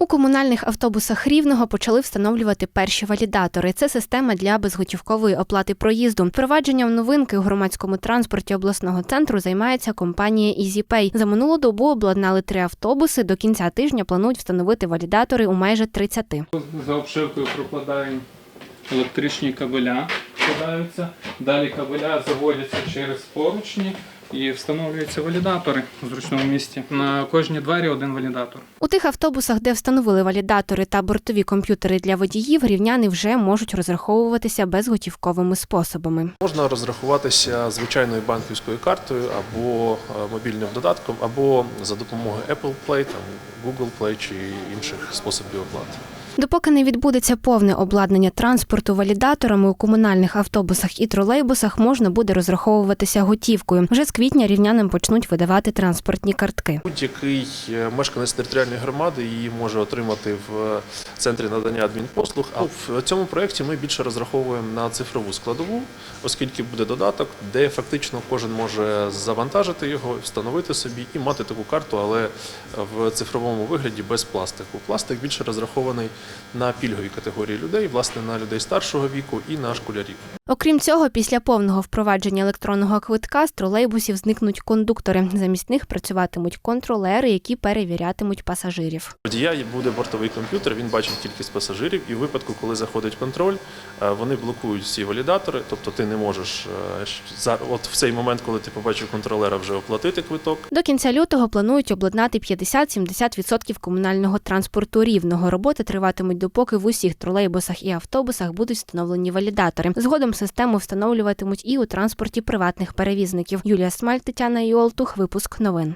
У комунальних автобусах Рівного почали встановлювати перші валідатори. Це система для безготівкової оплати проїзду. Впровадженням новинки у громадському транспорті обласного центру займається компанія EasyPay. За минулу добу обладнали три автобуси. До кінця тижня планують встановити валідатори у майже 30. За обшивкою прокладаємо електричні кабеля, вкладаються. Далі кабеля заводяться через поручні і встановлюються валідатори в зручному місці. На кожні двері один валідатор. У тих автобусах, де встановили валідатори та бортові комп'ютери для водіїв, рівняни вже можуть розраховуватися безготівковими способами. Можна розрахуватися звичайною банківською картою або е, мобільним додатком, або за допомогою Apple Play, там, Google Play чи інших способів оплати. Допоки не відбудеться повне обладнання транспорту валідаторами у комунальних автобусах і тролейбусах, можна буде розраховуватися готівкою. Вже з квітня рівнянам почнуть видавати транспортні картки. Будь-який е, мешканець територіальної громади її може отримати в е, центрі надання адмінпослуг. А в цьому проєкті ми більше розраховуємо на цифрову складову, оскільки буде додаток, де фактично кожен може завантажити його, встановити собі і мати таку карту, але в цифровому вигляді без пластику. Пластик більше розрахований на пільгові категорії людей, власне, на людей старшого віку і на школярів. Окрім цього, після повного впровадження електронного квитка з тролейбусів зникнуть кондуктори. Замість них працюватимуть контролери, які перевірятимуть пасажирів. Водія буде бортовий комп'ютер, він бачить кількість пасажирів, і в випадку, коли заходить контроль, е, вони блокують всі валідатори. Тобто ти не можеш е, за от в цей момент, коли ти побачив контролера, вже оплатити квиток. До кінця лютого планують обладнати 50-70% комунального транспорту рівного. Роботи триватимуть допоки в усіх тролейбусах і автобусах будуть встановлені валідатори. Згодом систему встановлюватимуть і у транспорті приватних перевізників. Юлія Смаль, Тетяна Іолтух. Випуск новин.